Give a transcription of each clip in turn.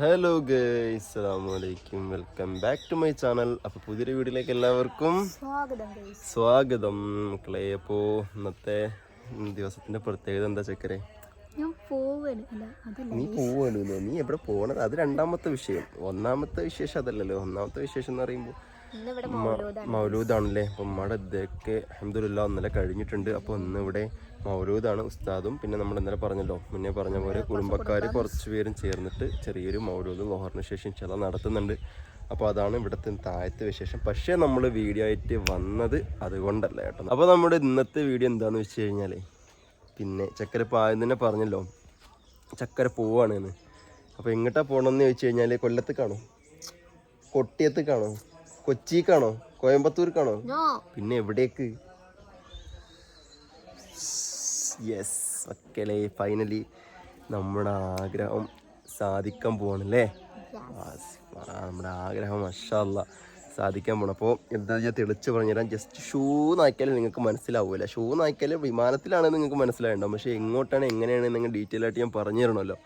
Hello guys അസ്സലാമലൈക്കും welcome back to my channel അപ്പോൾ പുതിയൊരു വീഡിയോയിലേക്ക് എല്ലാവർക്കും സ്വാഗതം മക്കളെ. അപ്പോൾ ഇന്നത്തെ ദിവസത്തിന്റെ പ്രത്യേകത എന്താ ചക്കരെ? നീ പോവാണ് നീ എവിടെ പോകണത് അത് രണ്ടാമത്തെ വിഷയം. ഒന്നാമത്തെ വിശേഷം അതല്ലല്ലോ. ഒന്നാമത്തെ വിശേഷം എന്ന് പറയുമ്പോൾ മൗലൂദാണ് മൗലൂദാണല്ലേ? അപ്പം നമ്മുടെ ഇതൊക്കെ അഹമ്മദില്ല ഇന്നലെ കഴിഞ്ഞിട്ടുണ്ട്. അപ്പോൾ ഇന്ന് ഇവിടെ മൗലൂദാണ് ഉസ്താദും. പിന്നെ നമ്മൾ ഇന്നലെ പറഞ്ഞല്ലോ മുന്നേ പറഞ്ഞ പോലെ കുടുംബക്കാർ കുറച്ച് പേരും ചേർന്നിട്ട് ചെറിയൊരു മൗലൂദ് ലോഹറിന് ശേഷം ചില നടത്തുന്നുണ്ട്. അപ്പോൾ അതാണ് ഇവിടുത്തെ താഴത്തെ വിശേഷം. പക്ഷേ നമ്മൾ വീഡിയോ ആയിട്ട് വന്നത് അതുകൊണ്ടല്ല കേട്ടോ. അപ്പോൾ നമ്മുടെ ഇന്നത്തെ വീഡിയോ എന്താണെന്ന് വെച്ച് കഴിഞ്ഞാൽ പിന്നെ ചക്കര ഇപ്പോൾ തന്നെ പറഞ്ഞല്ലോ ചക്കര പോവാണ് എന്ന്. അപ്പോൾ എങ്ങോട്ടാ പോകണമെന്ന് ചോദിച്ചു കഴിഞ്ഞാൽ കൊട്ടിയത്ത് കൊട്ടിയത്തേക്കാണോ കൊച്ചിക്കാണോ? കോയമ്പത്തൂർക്കാണോ? പിന്നെ എവിടേക്ക്? യെസ് മക്കളെ ഫൈനലി നമ്മുടെ ആഗ്രഹം സാധിക്കാൻ പോവാണല്ലേ. നമ്മുടെ ആഗ്രഹം മഷാല്ല സാധിക്കാൻ പോകണം അപ്പോൾ എന്താ ഞാൻ തെളിച്ച് പറഞ്ഞുതരാം. ജസ്റ്റ് ഷൂ നായ്ക്കാലും നിങ്ങൾക്ക് മനസ്സിലാവില്ല ഷൂ നായ്ക്കാൽ വിമാനത്തിലാണ് നിങ്ങൾക്ക് മനസ്സിലായിട്ടുണ്ടാവും. പക്ഷേ എങ്ങോട്ടാണ് എങ്ങനെയാണ് നിങ്ങൾ ഡീറ്റെയിൽ ആയിട്ട് ഞാൻ പറഞ്ഞു തരണമല്ലോ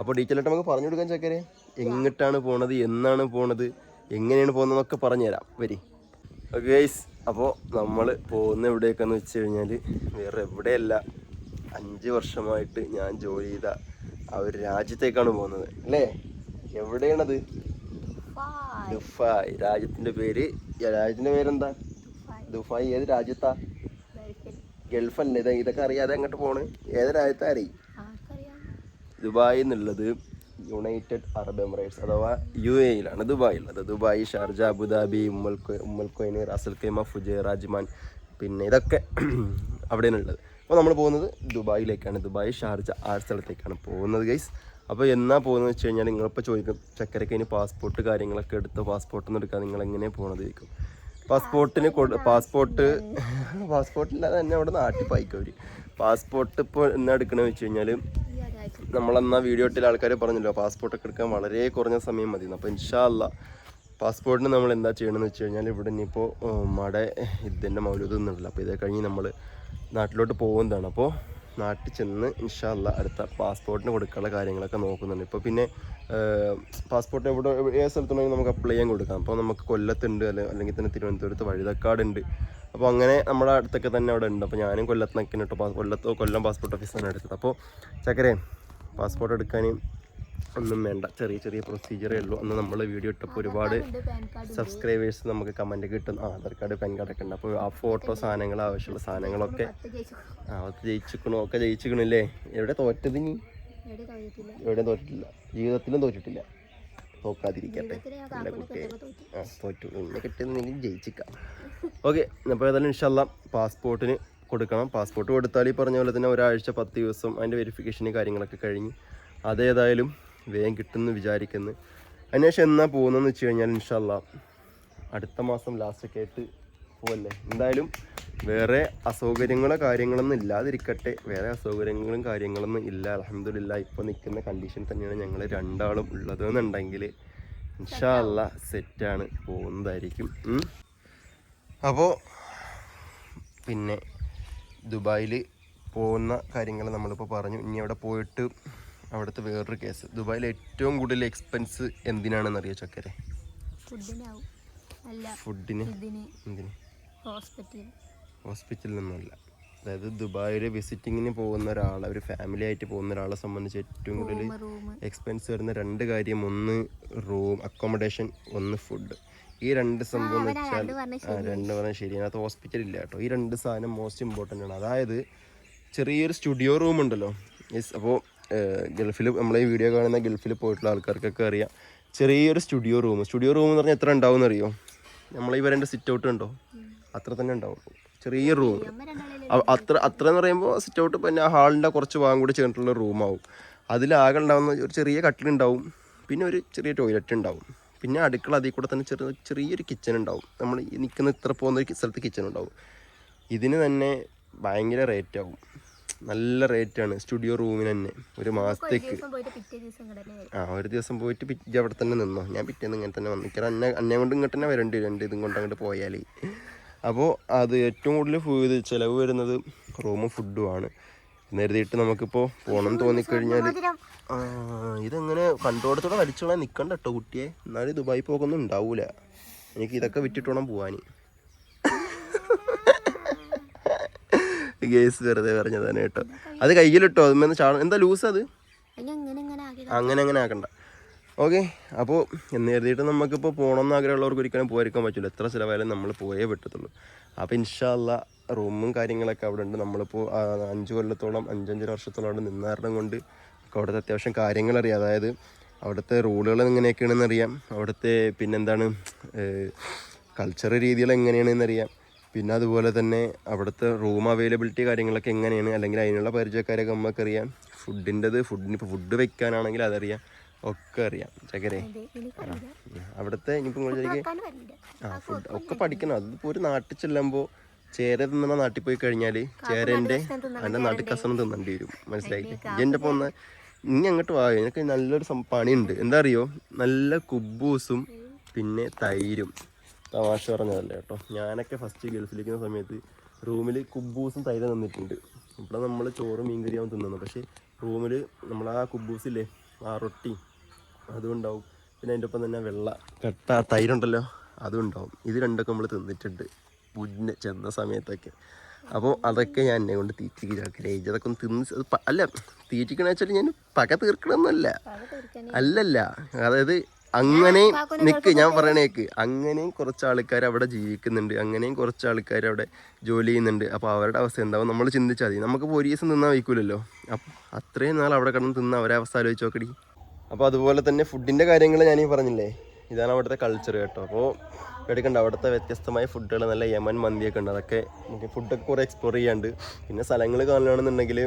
അപ്പോൾ ഡീറ്റെയിൽ ആയിട്ട് നമുക്ക് പറഞ്ഞു കൊടുക്കാൻ ചക്കരെ എങ്ങോട്ടാണ് പോണത് എന്നാണ് പോണത്? എങ്ങനെയാണ് പോകുന്നതെന്നൊക്കെ പറഞ്ഞുതരാം. വരി. ഗൈസ് അപ്പോൾ നമ്മൾ പോകുന്ന എവിടേക്കെന്ന് വെച്ച് കഴിഞ്ഞാൽ വേറെ എവിടെയല്ല. അഞ്ച് വർഷമായിട്ട് ഞാൻ ജോലി ചെയ്ത ആ ഒരു രാജ്യത്തേക്കാണ് പോകുന്നത്. അല്ലേ? എവിടെയാണത്? ദുഫായ് രാജ്യത്തിന്റെ രാജ്യത്തിന്റെ പേര് രാജ്യത്തിന്റെ രാജ്യത്തിന്റെ പേരെന്താ? ദുഫായ് ഏത് രാജ്യത്താ? ഗൾഫ് ഗൾഫല്ലേ? ഇത് ഇതൊക്കെ അറിയാതെ അങ്ങോട്ട് പോണ്. ഏത് രാജ്യത്താ അറിയും ആർക്കറിയാം. ദുബായ് എന്നുള്ളത് യുണൈറ്റഡ് അറബ് എമിറേറ്റ്സ് അഥവാ യു എയിലാണ് ദുബായിലുള്ളത് ഉള്ളത് ദുബായ് ഷാർജ അബുദാബി ഉമ്മൽ കൊ- ഉമ്മൽ കൊയിന് റാസൽ കൈമ ഫുജൈ റാജ്മാൻ പിന്നെ ഇതൊക്കെ അവിടെയാണ് ഉള്ളത് അപ്പോൾ നമ്മൾ പോകുന്നത് ദുബായിലേക്കാണ്. ദുബായ് ഷാർജ ആ സ്ഥലത്തേക്കാണ് പോകുന്നത് ഗൈസ് അപ്പോൾ എന്നാ പോകുന്നത് വെച്ച് കഴിഞ്ഞാൽ നിങ്ങളിപ്പോൾ ചോദിക്കും ചക്കരക്ക് ഇനി പാസ്പോർട്ട് കാര്യങ്ങളൊക്കെ എടുത്ത്? പാസ്പോർട്ട് ഒന്നും എടുക്കാൻ നിങ്ങൾ എങ്ങനെ പോകണത് ചോദിക്കും. പാസ്പോർട്ടിന് പാസ്പോർട്ട് പാസ്പോർട്ടില്ലാതെ തന്നെ. അവിടെ നാട്ടിൽ പായിക്കും അവർ പാസ്പോർട്ട് ഇപ്പോൾ എന്നാ എടുക്കണമെന്ന് വെച്ച് കഴിഞ്ഞാൽ നമ്മളന്നാ വീഡിയോ ഇട്ടിൽ ആൾക്കാർ പറഞ്ഞല്ലോ പാസ്പോർട്ട് ഒക്കെ എടുക്കാൻ വളരെ കുറഞ്ഞ സമയം മതി അപ്പോൾ ഇൻഷാല്ല പാസ്പോർട്ടിന് നമ്മൾ എന്താ ചെയ്യണമെന്ന് വെച്ച് കഴിഞ്ഞാൽ ഇവിടെ ഇനിയിപ്പോൾ മട ഇതിന്റെ മൗലൂദ് ഒന്നുമില്ല അപ്പോൾ ഇതേ കഴിഞ്ഞ് നമ്മൾ നാട്ടിലോട്ട് പോകുന്നതാണ് അപ്പോൾ നാട്ടിൽ ചെന്ന് ഇൻഷാല്ല അടുത്ത പാസ്പോർട്ടിന് കൊടുക്കാനുള്ള കാര്യങ്ങളൊക്കെ നോക്കുന്നുണ്ട്. ഇപ്പോൾ പിന്നെ പാസ്പോർട്ട് എവിടെ ഏത് സ്ഥലത്തുണ്ടെങ്കിലും നമുക്ക് അപ്ലൈ ചെയ്യാൻ കൊടുക്കാം. അപ്പോൾ നമുക്ക് കൊല്ലത്തുണ്ട് അല്ലെ അല്ലെങ്കിൽ തന്നെ തിരുവനന്തപുരത്ത് വഴുതക്കാടുണ്ട്. അപ്പോൾ അങ്ങനെ നമ്മുടെ അടുത്തൊക്കെ തന്നെ അവിടെ ഉണ്ട്. അപ്പോൾ ഞാനും കൊല്ലത്ത് കേട്ടോ കൊല്ലത്തോ കൊല്ലം പാസ്പോർട്ട് ഓഫീസാണ് എടുത്തത് അപ്പോൾ ചക്കരെ പാസ്പോർട്ട് എടുക്കാൻ ഒന്നും വേണ്ട. ചെറിയ ചെറിയ പ്രൊസീജിയറേ ഉള്ളൂ. അന്ന് നമ്മൾ വീഡിയോ ഇട്ടപ്പോൾ ഒരുപാട് സബ്സ്ക്രൈബേഴ്സ് നമുക്ക് കമന്റ് കിട്ടും. ആധാർ കാർഡ് പാൻ കാർഡ് ഒക്കെ ഉണ്ട്. അപ്പോൾ ആ ഫോട്ടോ സാധനങ്ങൾ ആവശ്യമുള്ള സാധനങ്ങളൊക്കെ അവർക്ക് അത് ജയിച്ചിക്കണോ ഒക്കെ ജയിച്ചിക്കണില്ലേ എവിടെ തോറ്റത് നീ? എവിടെയും തോറ്റിട്ടില്ല? ജീവിതത്തിലും തോറ്റിട്ടില്ല. തോക്കാതിരിക്കട്ടെ എന്റെ നല്ല കുട്ടിയെ. ആ തോറ്റു. ഇന്നെ കിട്ടിയെന്നെങ്കിൽ ജയിച്ചിക്കാം. ഓക്കെ അപ്പോൾ ഏതായാലും ഇൻഷല്ല പാസ്പോർട്ടിന് കൊടുക്കണം. പാസ്പോർട്ട് കൊടുത്താൽ ഈ പറഞ്ഞ പോലെ തന്നെ ഒരാഴ്ച പത്ത് ദിവസം അതിന്റെ വെരിഫിക്കേഷന് കാര്യങ്ങളൊക്കെ കഴിഞ്ഞ് അതേതായാലും വേഗം കിട്ടുമെന്ന് വിചാരിക്കുന്നു. അതിനുശേഷം എന്നാ പോകുന്നതെന്ന് വെച്ച് കഴിഞ്ഞാൽ ഇൻഷല്ല അടുത്ത മാസം ലാസ്റ്റൊക്കെ ആയിട്ട് പോവല്ലേ? എന്തായാലും വേറെ അസൗകര്യങ്ങളോ കാര്യങ്ങളൊന്നും ഇല്ലാതിരിക്കട്ടെ. വേറെ അസൗകര്യങ്ങളും കാര്യങ്ങളൊന്നും ഇല്ല. അലഹമില്ല ഇപ്പോൾ നിൽക്കുന്ന കണ്ടീഷൻ തന്നെയാണ് ഞങ്ങൾ രണ്ടാളും ഉള്ളത് എന്നുണ്ടെങ്കിൽ ഇൻഷാല്ല സെറ്റാണ് പോകുന്നതായിരിക്കും. അപ്പോൾ പിന്നെ ദുബായിൽ പോകുന്ന കാര്യങ്ങൾ നമ്മളിപ്പോൾ പറഞ്ഞു. ഇനി അവിടെ പോയിട്ട് അവിടുത്തെ വേറൊരു കേസ് ദുബായിൽ ഏറ്റവും കൂടുതൽ എക്സ്പെൻസ് എന്തിനാണെന്ന് അറിയോ ചക്കരെ? ഫുഡിന്? എന്തിന്? ഹോസ്പിറ്റലിൽ. ഹോസ്പിറ്റലിൽ നിന്നല്ല. അതായത് ദുബായിൽ വിസിറ്റിങ്ങിന് പോകുന്ന ഒരാൾ ഒരു ഫാമിലി ആയിട്ട് പോകുന്ന ഒരാളെ സംബന്ധിച്ച് ഏറ്റവും കൂടുതൽ എക്സ്പെൻസ് വരുന്ന രണ്ട് കാര്യം. ഒന്ന് റൂം അക്കോമഡേഷൻ ഒന്ന് ഫുഡ് ഈ രണ്ട് സംഭവം എന്ന് വെച്ചാൽ രണ്ട് പറഞ്ഞ ആ രണ്ട് പറഞ്ഞാൽ ശരി അതിനകത്ത് ഹോസ്പിറ്റൽ ഇല്ല കേട്ടോ. ഈ രണ്ട് സാധനം മോസ്റ്റ് ഇമ്പോർട്ടന്റ് ആണ്. അതായത് ചെറിയൊരു സ്റ്റുഡിയോ റൂം ഉണ്ടല്ലോ. യെസ് അപ്പോൾ ഗൾഫിൽ നമ്മളെ ഈ വീഡിയോ കാണുന്ന ഗൾഫിൽ പോയിട്ടുള്ള ആൾക്കാർക്കൊക്കെ അറിയാം. ചെറിയൊരു സ്റ്റുഡിയോ റൂം സ്റ്റുഡിയോ റൂം എന്ന് പറഞ്ഞാൽ എത്ര ഉണ്ടാവും എന്നറിയോ നമ്മളെ വരേണ്ട സിറ്റ് ഔട്ട് ഉണ്ടോ? അത്ര തന്നെ ഉണ്ടാവും. ചെറിയ റൂം അത്ര അത്ര എന്ന് പറയുമ്പോൾ സിറ്റ് ഔട്ട് പിന്നെ ആ ഹാളിന്റെ കുറച്ച് ഭാഗം കൂടി ചേർന്നിട്ടുള്ള റൂമാവും അതിലാകെ ഉണ്ടാവുന്ന ഒരു ചെറിയ കട്ടിലുണ്ടാവും പിന്നെ ഒരു ചെറിയ ടോയ്ലറ്റ് ഉണ്ടാവും. പിന്നെ അടുക്കള അതിൽ കൂടെ തന്നെ ചെറിയ ചെറിയൊരു കിച്ചൺ ഉണ്ടാവും. നമ്മൾ ഈ നിൽക്കുന്ന ഇത്ര പോകുന്ന ഒരു സ്ഥലത്ത് കിച്ചൺ ഉണ്ടാവും. ഇതിന് തന്നെ ഭയങ്കര റേറ്റ് ആവും. നല്ല റേറ്റാണ് സ്റ്റുഡിയോ റൂമിന് തന്നെ. ഒരു മാസത്തേക്ക്. ആ ഒരു ദിവസം പോയിട്ട് പിറ്റേ അവിടെ തന്നെ നിന്നോ. ഞാൻ പിറ്റേന്ന് ഇങ്ങനെ തന്നെ വന്നു. കാരണം അന്നെ അന്നെ കൊണ്ട് ഇങ്ങോട്ട് തന്നെ വരേണ്ടി വരും. എന്റെ ഇതും കൊണ്ട് അങ്ങോട്ട് പോയാൽ അപ്പോൾ അത് ഏറ്റവും കൂടുതൽ ഫുഡ് ഇത് ചിലവ് വരുന്നത് റൂമും ഫുഡുമാണ് ആണ്. കരുതിയിട്ട് നമുക്കിപ്പോൾ പോകണം തോന്നിക്കഴിഞ്ഞാൽ ഇതെങ്ങനെ കണ്ടോടത്തോടെ വലിച്ചോളാൻ നിൽക്കണ്ട കേട്ടോ കുട്ടിയെ. എന്നാലും ദുബായി പോക്കൊന്നും ഉണ്ടാവൂല. എനിക്ക് ഇതൊക്കെ വിറ്റിട്ട് വേണം പോവാൻ ഗേസ് വെറുതെ പറഞ്ഞതാണ് കേട്ടോ. അത് കയ്യിലിട്ടോ? അതുമെന്ന് ചാ എന്താ ലൂസ് അത്? അങ്ങനെ അങ്ങനെ ആക്കണ്ട. ഓക്കെ അപ്പോൾ എന്ന് കരുതിയിട്ട് നമുക്കിപ്പോൾ പോകണമെന്ന് ആഗ്രഹമുള്ളവർക്ക് ഒരിക്കലും പോയിരിക്കാൻ പറ്റില്ല എത്ര ചിലവായാലും നമ്മൾ പോയേ പറ്റത്തുള്ളൂ അപ്പോൾ ഇൻഷാല്ല റൂമും കാര്യങ്ങളൊക്കെ അവിടെ ഉണ്ട്. നമ്മളിപ്പോൾ അഞ്ച് കൊല്ലത്തോളം അഞ്ചഞ്ചര വർഷത്തോളം അവിടെ നിന്നാരണം കൊണ്ട് ഒക്കെ അവിടുത്തെ അത്യാവശ്യം കാര്യങ്ങൾ അറിയാം അതായത് അവിടുത്തെ റൂളുകൾ എങ്ങനെയൊക്കെയാണെന്ന് അറിയാം. അവിടുത്തെ പിന്നെന്താണ് കൾച്ചർ രീതികൾ എങ്ങനെയാണെന്ന് അറിയാം. പിന്നെ അതുപോലെ തന്നെ അവിടുത്തെ റൂം അവൈലബിലിറ്റി കാര്യങ്ങളൊക്കെ എങ്ങനെയാണ് അല്ലെങ്കിൽ അതിനുള്ള പരിചയക്കാരൊക്കെ നമുക്കറിയാം ഫുഡിന്റെത് ഫുഡിന് ഇപ്പോൾ ഫുഡ് വെക്കാനാണെങ്കിൽ അതറിയാം. ഒക്കെ അറിയാം. ചക്കരെ അവിടുത്തെ ഇനിയിപ്പോൾ ആ ഫുഡ് ഒക്കെ പഠിക്കണം. അതിപ്പോൾ ഒരു നാട്ടിൽ ചെല്ലുമ്പോൾ ചേര തിന്നണ നാട്ടിൽ പോയി കഴിഞ്ഞാൽ ചേരന്റെ എന്റെ നാട്ടിൽ കസണം തിന്നേണ്ടി വരും. മനസ്സിലായില്ലേ? എന്റെ ഇപ്പോൾ ഒന്ന് ഇനി അങ്ങോട്ട് വാ. എനിക്ക് നല്ലൊരു പണിയുണ്ട്. എന്താ അറിയോ നല്ല കുബൂസും പിന്നെ തൈരും. തമാശ പറഞ്ഞതല്ലേ കേട്ടോ. ഞാനൊക്കെ ഫസ്റ്റ് ഗൾഫിലിരിക്കുന്ന സമയത്ത് റൂമിൽ കുബൂസും തൈരും തന്നിട്ടുണ്ട്. ഇവിടെ നമ്മൾ ചോറ് മീൻകറിയാവും തിന്നുന്നത്. പക്ഷേ റൂമിൽ നമ്മൾ ആ കുബൂസില്ലേ? ആ റൊട്ടി. അതും ഉണ്ടാവും പിന്നെ അതിന്റെ ഒപ്പം തന്നെ വെള്ള കട്ട തൈരുണ്ടല്ലോ? അതും ഉണ്ടാവും ഇത് രണ്ടൊക്കെ നമ്മൾ തിന്നിട്ടുണ്ട്. മുന്നേ ചെന്ന സമയത്തൊക്കെ. അപ്പോൾ അതൊക്കെ ഞാൻ എന്നെ കൊണ്ട് തീറ്റിക്ക് ചാക്കില്ലേ അതൊക്കെ ഒന്ന് തിന്ന് അല്ല തീറ്റിക്കണ വെച്ചാൽ ഞാൻ പക തീർക്കണമെന്നല്ല അല്ലല്ല. അതായത് അങ്ങനെ നിൽക്ക് ഞാൻ പറയണേക്ക് അങ്ങനെയും കുറച്ച് ആൾക്കാർ അവിടെ ജീവിക്കുന്നുണ്ട്. അങ്ങനെയും കുറച്ച് ആൾക്കാർ അവിടെ ജോലി ചെയ്യുന്നുണ്ട്. അപ്പോൾ അവരുടെ അവസ്ഥ എന്താവും നമ്മൾ ചിന്തിച്ചാൽ മതി. നമുക്ക് ഒരു ദിവസം തിന്നാൻ വയ്ക്കൂലല്ലോ. അപ്പം അത്രയും നാൾ അവിടെ കിടന്ന് തിന്ന അവരെ അവസ്ഥ ആലോചിച്ച് നോക്കടി. അപ്പോൾ അതുപോലെ തന്നെ ഫുഡിന്റെ കാര്യങ്ങൾ ഞാനീ പറഞ്ഞില്ലേ? ഇതാണ് അവിടുത്തെ കൾച്ചർ കേട്ടോ. അപ്പോൾ എടുക്കണ്ട അവിടുത്തെ വ്യത്യസ്തമായ ഫുഡുകൾ നല്ല യമൻ മന്തിയൊക്കെ ഉണ്ട്. അതൊക്കെ നമുക്ക് ഫുഡൊക്കെ കുറേ എക്സ്പ്ലോർ ചെയ്യാണ്ട് പിന്നെ സ്ഥലങ്ങൾ കാണുകയാണെന്നുണ്ടെങ്കിൽ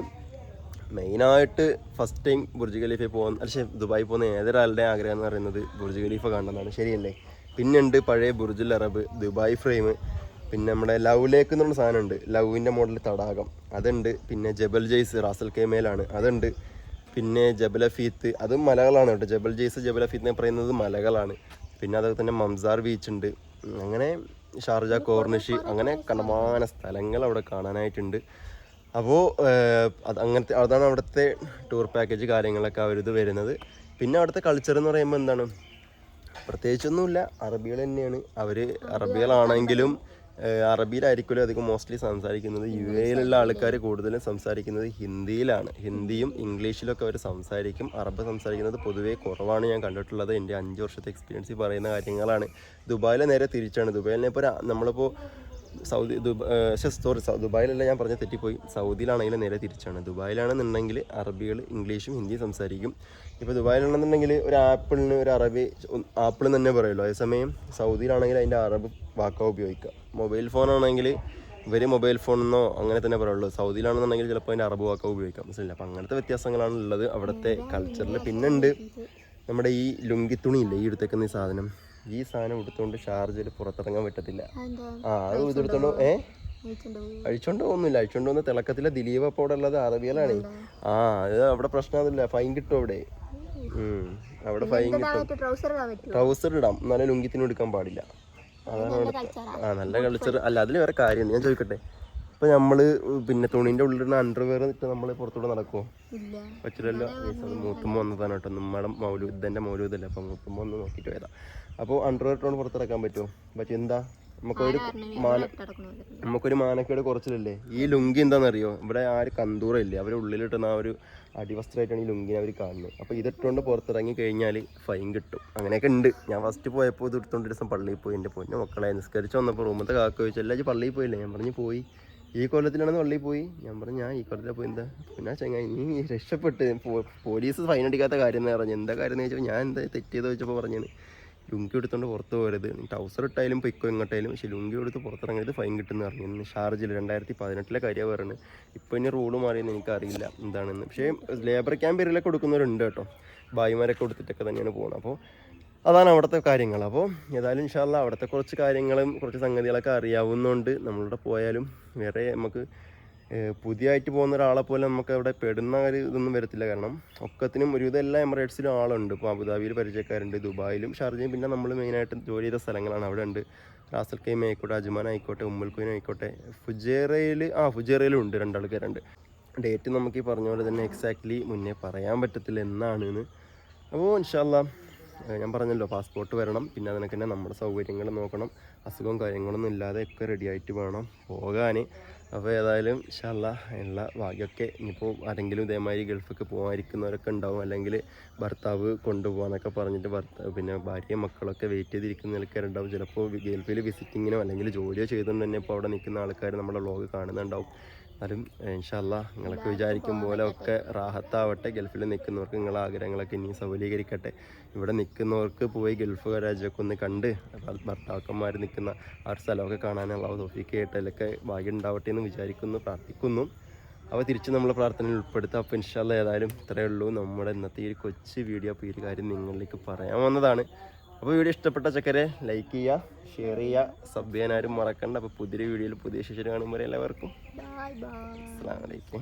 മെയിനായിട്ട് ഫസ്റ്റ് ടൈം ബുർജ് ഖലീഫ പോകുന്ന പക്ഷേ ദുബായി പോകുന്ന ഏതൊരാളുടെ ആഗ്രഹം എന്ന് പറയുന്നത് ബുർജ് ഖലീഫ കാണണമെന്നാണ്. ശരിയല്ലേ? പിന്നെ ഉണ്ട് പഴയ ബുർജുൽ അറബ് ദുബായ് ഫ്രെയിം പിന്നെ നമ്മുടെ ലവ് ലേക്ക് എന്നുള്ള സാധനമുണ്ട്. ലവിന്റെ മോഡൽ തടാകം. അതുണ്ട്. പിന്നെ ജബൽ ജെയ്സ് റാസൽ കേമേലാണ് അതുണ്ട്. പിന്നെ ജബലഫീത്ത് അതും മലകളാണ് കേട്ടോ. ജബൽ ജെയ്സ് ജബലഫീത്ത് എന്ന് പറയുന്നത് മലകളാണ്. പിന്നെ അതുപോലെ തന്നെ മംസാർ ബീച്ച് ഉണ്ട്. അങ്ങനെ ഷാർജ കോർണിഷ് അങ്ങനെ കണ്ടമാന സ്ഥലങ്ങൾ അവിടെ കാണാനായിട്ടുണ്ട്. അപ്പോൾ അത് അങ്ങനത്തെ അതാണ് അവിടുത്തെ ടൂർ പാക്കേജ് കാര്യങ്ങളൊക്കെ അവരിത് വരുന്നത്. പിന്നെ അവിടുത്തെ കൾച്ചർ എന്ന് പറയുമ്പോൾ എന്താണ്? പ്രത്യേകിച്ചൊന്നുമില്ല. അറബികൾ തന്നെയാണ്. അവർ അറബികളാണെങ്കിലും അറബിയിലായിരിക്കുമല്ലോ അധികം മോസ്റ്റ്ലി സംസാരിക്കുന്നത്. യു എയിലുള്ള ആൾക്കാർ കൂടുതലും സംസാരിക്കുന്നത് ഹിന്ദിയിലാണ്. ഹിന്ദിയും ഇംഗ്ലീഷിലൊക്കെ അവർ സംസാരിക്കും. അറബ് സംസാരിക്കുന്നത് പൊതുവേ കുറവാണ് ഞാൻ കണ്ടിട്ടുള്ളത്. എന്റെ അഞ്ച് വർഷത്തെ എക്സ്പീരിയൻസിൽ പറയുന്ന കാര്യങ്ങളാണ്. ദുബായിലെ നേരെ തിരിച്ചാണ്. ദുബായിലെ ഇപ്പോൾ നമ്മളിപ്പോൾ സൗദി ദുബായ് സോറി ദുബായിലല്ല ഞാൻ പറഞ്ഞ തെറ്റിപ്പോയി. സൗദിയിലാണെങ്കിൽ നേരെ തിരിച്ചാണ്. ദുബായിലാണെന്നുണ്ടെങ്കിൽ അറബികൾ ഇംഗ്ലീഷും ഹിന്ദിയും സംസാരിക്കും. ഇപ്പോൾ ദുബായിലാണെന്നുണ്ടെങ്കിൽ ഒരു ആപ്പിളിന് ഒരു അറബി ആപ്പിൾ തന്നെ പറയുള്ളൂ. അതേസമയം സൗദിയിലാണെങ്കിൽ അതിന്റെ അറബ് വാക്കാവ് ഉപയോഗിക്കുക. മൊബൈൽ ഫോണാണെങ്കിൽ ഇവർ മൊബൈൽ ഫോണെന്നോ അങ്ങനെ തന്നെ പറയുള്ളൂ. സൗദിയിലാണെന്നുണ്ടെങ്കിൽ ചിലപ്പോൾ അതിന്റെ അറബ് വാക്കാവ് ഉപയോഗിക്കാം. മനസ്സിലില്ല അപ്പം അങ്ങനത്തെ വ്യത്യാസങ്ങളാണ് ഉള്ളത് അവിടുത്തെ കൾച്ചറിൽ പിന്നെ ഉണ്ട് നമ്മുടെ ഈ ലുങ്കി തുണിയില്ലേ ഈ എടുത്തേക്കുന്ന ഈ സാധനം. ഈ സാധനം എടുത്തുകൊണ്ട് ഷാർജയിൽ പുറത്തിറങ്ങാൻ പറ്റത്തില്ല ആ അത് ഇതെടുത്തോണ്ട് ഏ? അഴിച്ചോണ്ട് പോകുന്നില്ല. അഴിച്ചോണ്ട് പോകുന്ന തിളക്കത്തിലെ ദിലീപ് അപ്പോൾ അവിടെ ഉള്ളത് അറബിയലാണ് ആ അത് അവിടെ പ്രശ്നം അതില്ല. ഫൈൻ കിട്ടും അവിടെ. അവിടെ ഫൈൻ കിട്ടും. ട്രൗസർ ഇടാം. നല്ല ലുങ്കിത്തിന് എടുക്കാൻ പാടില്ല. അതാണ് ആ. നല്ല കൾച്ചർ അല്ല അതിൽ വേറെ കാര്യമുണ്ട്. ഞാൻ ചോദിക്കട്ടെ? ഇപ്പൊ നമ്മൾ പിന്നെ തുണിന്റെ ഉള്ളിലിടുന്ന അണ്ടർവെയർ ഇട്ട് നമ്മൾ പുറത്തൂടെ നടക്കുമോ ഇല്ല. പറ്റില്ലല്ലോ. മൂത്തുമ്പോൾ വന്നതാണ് കേട്ടോ. നമ്മുടെ മൗലൂ ഇതന്റെ മൗലൂ ഇതല്ലേ അപ്പൊ മൂത്തുമ്പോ ഒന്ന് നോക്കിയിട്ട് വരാം അപ്പോൾ അണ്ടർവെയർ ഇട്ടുകൊണ്ട് പുറത്തിറക്കാൻ പറ്റുമോ? പറ്റും എന്താ നമുക്കൊരു മാന നമുക്കൊരു മാനക്കേട് കുറച്ചിലല്ലേ ഈ ലുങ്കി എന്താണെന്നറിയോ? ഇവിടെ ആ ഒരു കന്തൂറ ഇല്ലേ? അവർ ഉള്ളിലിട്ടുന്ന ആ ഒരു അടിവസ്ത്രമായിട്ടാണ് ഈ ലുങ്കിനെ അവർ കാണുന്നത്. അപ്പോൾ ഇതിട്ടുകൊണ്ട് പുറത്തിറങ്ങി കഴിഞ്ഞാൽ ഫൈൻ കിട്ടും. അങ്ങനെയൊക്കെ ഉണ്ട്. ഞാൻ ഫസ്റ്റ് പോയപ്പോൾ ഇത് എടുത്തോണ്ട് ദിവസം പള്ളിയിൽ പോയി. എന്റെ പൊന്നെ മക്കളെ നിസ്കരിച്ച് വന്നപ്പോൾ റൂമത്തെ കാക്ക ചോദിച്ചു എല്ലാ പള്ളിയിൽ പോയില്ലേ? ഞാൻ പറഞ്ഞു പോയി. ഈ കൊല്ലത്തിലാണെന്ന് പള്ളിയിൽ പോയി? ഞാൻ പറഞ്ഞു ഞാൻ ഈ കൊല്ലത്തിൽ പോയി. എന്താ? പിന്നെ ചങ്ങായി നീ രക്ഷപ്പെട്ട്. പോലീസ് ഫൈൻ അടിക്കാത്ത കാര്യം എന്ന് പറഞ്ഞു. എന്താ കാര്യം എന്ന് ചോദിച്ചപ്പോൾ ഞാൻ എന്താ തെറ്റ് ചെയ്ത് ചോദിച്ചപ്പോൾ പറഞ്ഞാണ് ലുങ്കി എടുത്തുകൊണ്ട് പുറത്ത് പോകരുത്. ടൗസർ ഇട്ടായാലും പൊയ്ക്കോ എങ്ങോട്ടായാലും പക്ഷേ ലുങ്കി എടുത്ത് പുറത്തിറങ്ങരുത് ഫൈൻ കിട്ടുമെന്ന് പറഞ്ഞു. ഷാർജിൽ രണ്ടായിരത്തി പതിനെട്ടിലെ കാര്യമാണ് പറയുന്നത് ഇപ്പോൾ ഇനി റൂൾ മാറിയെന്ന് എനിക്കറിയില്ല എന്താണെന്ന്. പക്ഷേ ലേബർ ക്യാമ്പ് ഏരിയയിലൊക്കെ കൊടുക്കുന്നവരുണ്ട് കേട്ടോ. ഭായിമാരൊക്കെ കൊടുത്തിട്ടൊക്കെ തന്നെയാണ് പോകുന്നത് അപ്പോൾ അതാണ് അവിടുത്തെ കാര്യങ്ങൾ. അപ്പോൾ ഏതായാലും ഇൻഷാല്ല അവിടുത്തെ കുറച്ച് കാര്യങ്ങളും കുറച്ച് സംഗതികളൊക്കെ അറിയാവുന്നതുകൊണ്ട് നമ്മളിവിടെ പോയാലും വേറെ നമുക്ക് പുതിയതായിട്ട് പോകുന്ന ഒരാളെ പോലെ നമുക്ക് അവിടെ പെടുന്ന ഒരു ഇതൊന്നും വരത്തില്ല. കാരണം ഒക്കത്തിനും ഒരുവിധം എല്ലാ എമിറേറ്റ്സിലും ആളുണ്ട്. ഇപ്പോൾ അബുദാബിയിൽ പരിചയക്കാരുണ്ട് ദുബായിലും ഷാർജയും പിന്നെ നമ്മൾ മെയിനായിട്ട് ജോലി ചെയ്ത സ്ഥലങ്ങളാണ് അവിടെ ഉണ്ട്. റാസൽ കൈമ ആയിക്കോട്ടെ അജ്മാൻ ആയിക്കോട്ടെ ഉമ്മൽക്കുയിൻ ആയിക്കോട്ടെ. ഫുജേറയിൽ ആ ഫുജേറയിലും ഉണ്ട് രണ്ടാൾക്കാരുണ്ട്. ഡേറ്റ് നമുക്ക് ഈ പറഞ്ഞ പോലെ തന്നെ എക്സാക്ട്ലി മുന്നേ പറയാൻ പറ്റത്തില്ല എന്നാണ് അപ്പോൾ ഇൻഷാല്ല ഞാൻ പറഞ്ഞല്ലോ പാസ്പോർട്ട് വരണം. പിന്നെ അതിനൊക്കെ തന്നെ നമ്മുടെ സൗകര്യങ്ങൾ നോക്കണം. അസുഖവും കാര്യങ്ങളൊന്നും ഇല്ലാതെ ഒക്കെ റെഡി ആയിട്ട് വേണം പോകാൻ അപ്പോൾ ഏതായാലും ഇൻഷാല്ല ഉള്ള ഭാഗ്യമൊക്കെ ഇനിയിപ്പോൾ ആരെങ്കിലും ഇതേമാതിരി ഗൾഫൊക്കെ പോകാതിരിക്കുന്നവരൊക്കെ ഉണ്ടാവും. അല്ലെങ്കിൽ ഭർത്താവ് കൊണ്ടുപോകാന്നൊക്കെ പറഞ്ഞിട്ട് ഭർത്താവ് പിന്നെ ഭാര്യ മക്കളൊക്കെ വെയിറ്റ് ചെയ്തിരിക്കുന്ന ആൾക്കാരുണ്ടാവും ചിലപ്പോൾ ഗൾഫിൽ വിസിറ്റിങ്ങിനോ അല്ലെങ്കിൽ ജോലിയോ ചെയ്തുകൊണ്ട് തന്നെ ഇപ്പോൾ അവിടെ നിൽക്കുന്ന ആൾക്കാർ നമ്മുടെ വ്ളോഗ് കാണുന്നുണ്ടാവും. എന്നാലും ഇൻഷല്ല നിങ്ങളൊക്കെ വിചാരിക്കും പോലെ ഒക്കെ റാഹത്താവട്ടെ ഗൾഫിൽ നിൽക്കുന്നവർക്ക് നിങ്ങളെ ആഗ്രഹങ്ങളൊക്കെ ഇനി സബലീകരിക്കട്ടെ. ഇവിടെ നിൽക്കുന്നവർക്ക് പോയി ഗൾഫ് രാജ്യമൊക്കെ ഒന്ന് കണ്ട് ഭർ- ഭർത്താക്കന്മാർ നിൽക്കുന്ന ആ ഒരു സ്ഥലമൊക്കെ കാണാനുള്ള തോഫിക്ക് കേട്ടതിലൊക്കെ ഭാഗ്യം ഉണ്ടാവട്ടെ എന്ന് വിചാരിക്കുന്നു പ്രാർത്ഥിക്കുന്നു. അവ തിരിച്ച് നമ്മൾ പ്രാർത്ഥനയിൽ ഉൾപ്പെടുത്താം. അപ്പോൾ ഇൻഷാല്ല ഏതായാലും ഇത്രയേ ഉള്ളൂ. നമ്മുടെ ഇന്നത്തെ ഈ കൊച്ച് വീഡിയോ അപ്പോൾ ഈ ഒരു കാര്യം നിങ്ങളിലേക്ക് പറയാൻ വന്നതാണ്. അപ്പോൾ വീഡിയോ ഇഷ്ടപ്പെട്ട ചക്കരെ ലൈക്ക് ചെയ്യുക ഷെയർ ചെയ്യുക. സബ് ചെയ്യാൻ ആരും മറക്കണ്ട. അപ്പോൾ പുതിയ വീഡിയോയിൽ പുതിയ ശേഷം കാണുമ്പോൾ എല്ലാവർക്കും. Bye bye. Assalamualaikum.